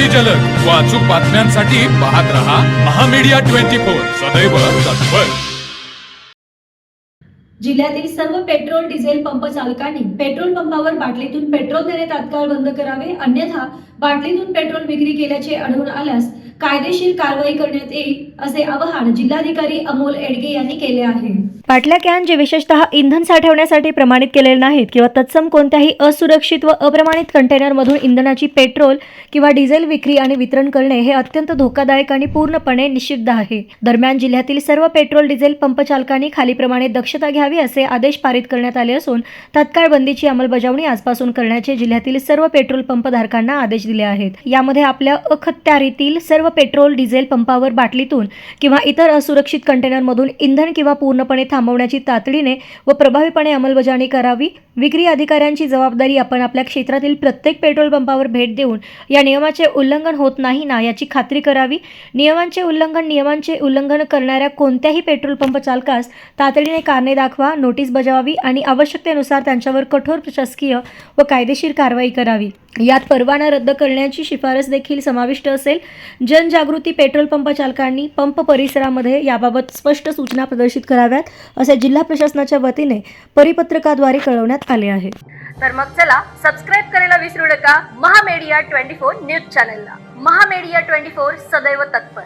अति जलद. व अचूक बातम्यांसाठी पाहत रहा महामीडिया ट्वेंटी फोर. सदैव तत्पर. जिल्ह्यातील सर्व पेट्रोल डिझेल पंप चालकांनी पेट्रोल पंपावर बाटलीतून पेट्रोल देणे तात्काळ बंद करावे. अन्यथा बाटलीतून पेट्रोल विक्री केल्याचे आढळून आल्यास कायदेशीर कारवाई करण्यात येईल असे आवाहन जिल्हाधिकारी अमोल एडगे यांनी केले आहे. बाटल्या कॅन जे विशेषतः इंधन साठवण्यासाठी प्रमाणित केलेले नाहीत किंवा तत्सम कोणत्याही असुरक्षित व अप्रमाणित कंटेनरमधून इंधनाची पेट्रोल किंवा डिझेल विक्री आणि वितरण करणे हे अत्यंत धोकादायक आणि पूर्णपणे निषिद्ध आहे. दरम्यान जिल्ह्यातील सर्व पेट्रोल डिझेल पंप चालकांनी खालीप्रमाणे दक्षता घ्यावी असे आदेश पारित करण्यात आले असून तत्काळ बंदीची अंमलबजावणी आजपासून करण्याचे जिल्ह्यातील सर्व पेट्रोल पंप धारकांना आदेश दिले आहेत. यामध्ये आपल्या अखत्यारीतील सर्व पेट्रोल डिझेल पंपावर बाटलीतून किंवा इतर असुरक्षित कंटेनरमधून इंधन किंवा पूर्णपणे थांब थांबवण्याची तातडीने व प्रभावीपणे अंमलबजावणी करावी. विक्री अधिकाऱ्यांची जबाबदारी आपण आपल्या क्षेत्रातील प्रत्येक पेट्रोल पंपावर भेट देऊन या नियमाचे उल्लंघन होत नाही ना याची खात्री करावी. नियमांचे उल्लंघन नियमांचे उल्लंघन करणाऱ्या कोणत्याही पेट्रोल पंप चालकास तातडीने कारणे दाखवा नोटीस बजावावी आणि आवश्यकतेनुसार त्यांच्यावर कठोर प्रशासकीय व कायदेशीर कारवाई करावी. यात परवाना रद्द करण्याची शिफारस देखील समाविष्ट असेल. जनजागृती पेट्रोल पंप चालकांनी पंप परिसरामध्ये याबाबत स्पष्ट सूचना प्रदर्शित कराव्यात. असे जिल्हा प्रशासनाच्या वतीने परिपत्रकाद्वारे कळवण्यात आले आहे. तर मग चला सबस्क्राईब करायला विसरू नका. महामेडिया ट्वेंटी फोर न्यूज चॅनलला. महामेडिया ट्वेंटी फोर सदैव तत्पर.